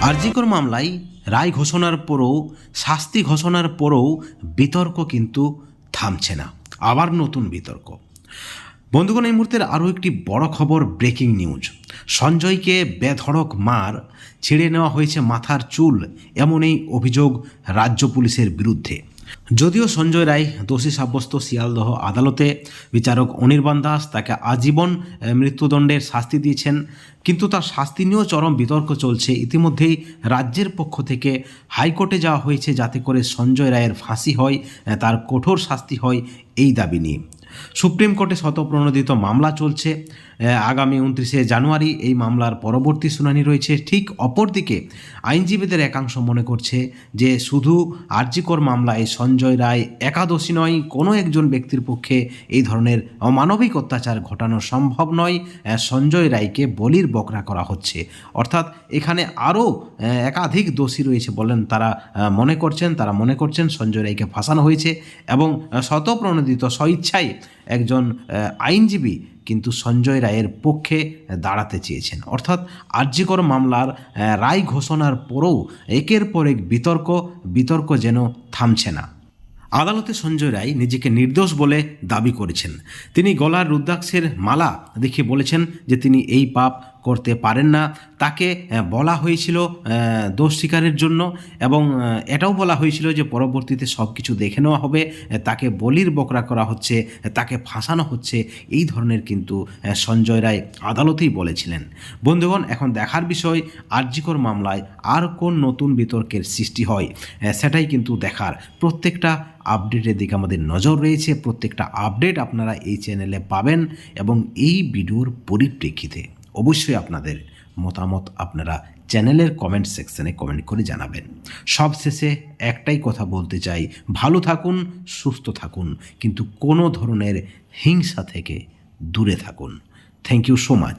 আরজিকর মামলায় রায় ঘোষণার পরও, শাস্তি ঘোষণার পরও বিতর্ক কিন্তু থামছে না। আবার নতুন বিতর্ক। বন্ধুগণ, এই মুহূর্তের আরও একটি বড় খবর ব্রেকিং নিউজ। সঞ্জয়কে বেধড়ক মার ছিঁড়ে নেওয়া হয়েছে মাথার চুল এমন এই অভিযোগ রাজ্য পুলিশের বিরুদ্ধে। যদিও সঞ্জয় রায়, দোষী সাব্যস্ত শিয়ালদহ আদালতে বিচারক অনির্বাণ দাস তাকে আজীবন মৃত্যুদণ্ডের শাস্তি দিয়েছেন, কিন্তু তার শাস্তি নিয়েও চরম বিতর্ক চলছে। ইতিমধ্যেই রাজ্যের পক্ষ থেকে হাইকোর্টে যাওয়া হয়েছে যাতে করে সঞ্জয় রায়ের ফাঁসি হয় তার কঠোর শাস্তি হয় এই দাবি নিয়ে। সুপ্রিম কোর্টে শতপ্রণোদিত মামলা চলছে। আগামী উনত্রিশে জানুয়ারি এই মামলার পরবর্তী শুনানি রয়েছে। ঠিক অপরদিকে আইনজীবীদের একাংশ মনে করছে যে শুধু আর্জিকর মামলায় সঞ্জয় রায় একাদশী নয় কোনো একজন ব্যক্তির পক্ষে এই ধরনের অমানবিক অত্যাচার ঘটানো সম্ভব নয়। সঞ্জয় রায়কে বলির বকরা করা হচ্ছে। অর্থাৎ এখানে আরও একাধিক দোষী রয়েছে বলেন তারা মনে করছেন তারা মনে করছেন সঞ্জয় রায়কে ফাঁসানো হয়েছে এবং আহ, স্বতঃপ্রণোদিত স্বইচ্ছায় একজন আইনজীবী কিন্তু সঞ্জয় রায়ের পক্ষে দাঁড়াতে চেয়েছেন। অর্থাৎ আর্যিকর মামলার রায় ঘোষণার পরেও একের পর এক বিতর্ক বিতর্ক যেন থামছে না। আদালতে সঞ্জয় রায় নিজেকে নির্দোষ বলে দাবি করেছেন। তিনি গলার রুদ্রাক্ষের মালা দেখে বলেছেন যে তিনি এই পাপ করতে পারেন না। তাকে বলা হয়েছিল দোষ স্বীকারের জন্য এবং এটাও বলা হয়েছিল যে পরবর্তীতে সব কিছু দেখে নেওয়া হবে। তাকে বলির বকরা করা হচ্ছে, তাকে ফাঁসানো হচ্ছে, এই ধরনের কিন্তু সঞ্জয় রায় আদালতেই বলেছিলেন। বন্ধুগণ, এখন দেখার বিষয় আর্যিকর মামলায় আর কোন নতুন বিতর্কের সৃষ্টি হয়? সেটাই কিন্তু দেখার প্রত্যেকটা আপডেটের দিকে আমাদের নজর রয়েছে। প্রত্যেকটা আপডেট আপনারা এই চ্যানেলে পাবেন এবং এই ভিডিওর পরিপ্রেক্ষিতে। অবশ্যই আপনাদের মতামত আপনারা চ্যানেলের কমেন্ট সেকশনে কমেন্ট করে জানাবেন। সবশেষে একটাই কথা বলতে চাই, ভালো থাকুন, সুস্থ থাকুন, কিন্তু কোনো ধরনের হিংসা থেকে দূরে থাকুন। Thank you so much